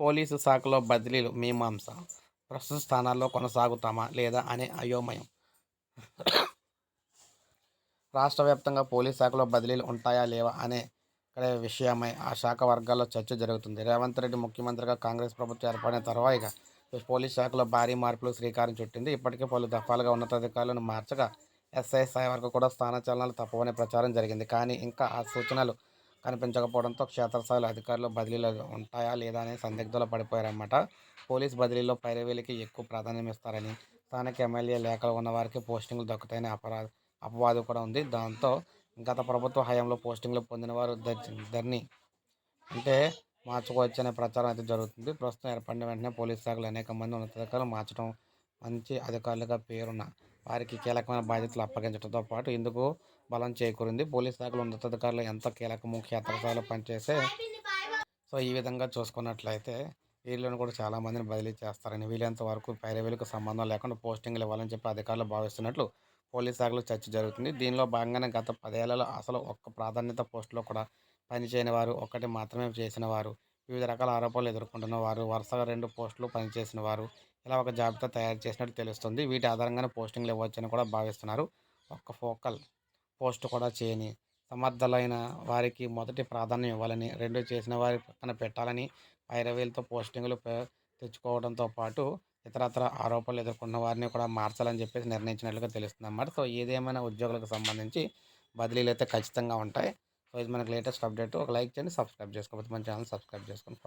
Police శాఖలో బదిలీలు మీమాంస ప్రస్తుత స్థానాల్లో కొనసాగుతామా లేదా అనే అయోమయం. రాష్ట్ర వ్యాప్తంగా పోలీస్ శాఖలో బదిలీలు ఉంటాయా లేవా అనే ఇక్కడ విషయమై ఆ శాఖ వర్గాల్లో చర్చ జరుగుతుంది. రేవంత్ రెడ్డి ముఖ్యమంత్రిగా కాంగ్రెస్ ప్రభుత్వం ఏర్పడిన తర్వాత పోలీస్ శాఖలో భారీ మార్పులు శ్రీకారం చుట్టింది. ఇప్పటికే పలు దఫాలుగా ఉన్నతాధికారులను మార్చగా ఎస్ఐ స్థాయి వరకు కూడా స్థానచలనాలు తప్పవనే ప్రచారం జరిగింది. కానీ ఇంకా ఆ సూచనలు కనిపించకపోవడంతో క్షేత్రస్థాయిలో అధికారులు బదిలీలు ఉంటాయా లేదా అనే సందిగ్ధంలో పడిపోయారన్నమాట. పోలీస్ బదిలీలో పైరవేలికి ఎక్కువ ప్రాధాన్యం ఇస్తారని స్థానిక ఎమ్మెల్యే లేఖలు ఉన్న వారికి పోస్టింగ్లు దక్కుతాయని అపరాధ అపవాదు కూడా ఉంది. దాంతో గత ప్రభుత్వ హయాంలో పోస్టింగ్లు పొందిన వారు ఇద్దరిని అంటే మార్చుకోవచ్చనే ప్రచారం అయితే జరుగుతుంది. ప్రస్తుతం ఏర్పడిన వెంటనే పోలీస్ శాఖలో అనేక మంది ఉన్నతాధికారులు మార్చడం మంచి అధికారులుగా పేరున్న వారికి కీలకమైన బాధ్యతలు అప్పగించడంతో పాటు ఇందుకు బలం చేకూరింది. పోలీస్ శాఖలు ఉన్నతాధికారులు ఎంత కీలకము క్షేత్రస్థాయిలో పనిచేసే సో ఈ విధంగా చూసుకున్నట్లయితే వీళ్ళని కూడా చాలామందిని బదిలీ చేస్తారని వీలైనంత వరకు పైరవీలకు సంబంధం లేకుండా పోస్టింగ్లు ఇవ్వాలని చెప్పి అధికారులు భావిస్తున్నట్లు పోలీస్ శాఖలో చర్చ జరుగుతుంది. దీనిలో భాగంగానే గత పదేళ్ళలో అసలు ఒక్క ప్రాధాన్యత పోస్టులో కూడా పనిచేయని వారు ఒక్కటి మాత్రమే చేసిన వారు వివిధ రకాల ఆరోపణలు ఎదుర్కొంటున్న వారు వరుసగా రెండు పోస్టులు పనిచేసిన వారు ఇలా ఒక జాబితా తయారు చేసినట్టు తెలుస్తుంది. వీటి ఆధారంగానే పోస్టింగ్లు ఇవ్వచ్చని కూడా భావిస్తున్నారు. ఒక్క ఫోకల్ పోస్ట్ కూడా చేయని సమర్థులైన వారికి మొదటి ప్రాధాన్యం ఇవ్వాలని రెండు చేసిన వారి పక్కన పెట్టాలని పైరవీలతో పోస్టింగ్లు తెచ్చుకోవడంతో పాటు ఇతరత్ర ఆరోపణలు ఎదుర్కొన్న వారిని కూడా మార్చాలని చెప్పేసి నిర్ణయించినట్లుగా తెలుస్తుంది అన్నమాట. సో ఏదేమైనా ఉద్యోగులకు సంబంధించి బదిలీలు అయితే ఖచ్చితంగా ఉంటాయి. సో ఇది మనకి లేటెస్ట్ అప్డేట్. ఒక లైక్ చేయండి సబ్స్క్రైబ్ చేసుకోకపోతే మన ఛానల్ సబ్స్క్రైబ్ చేసుకోండి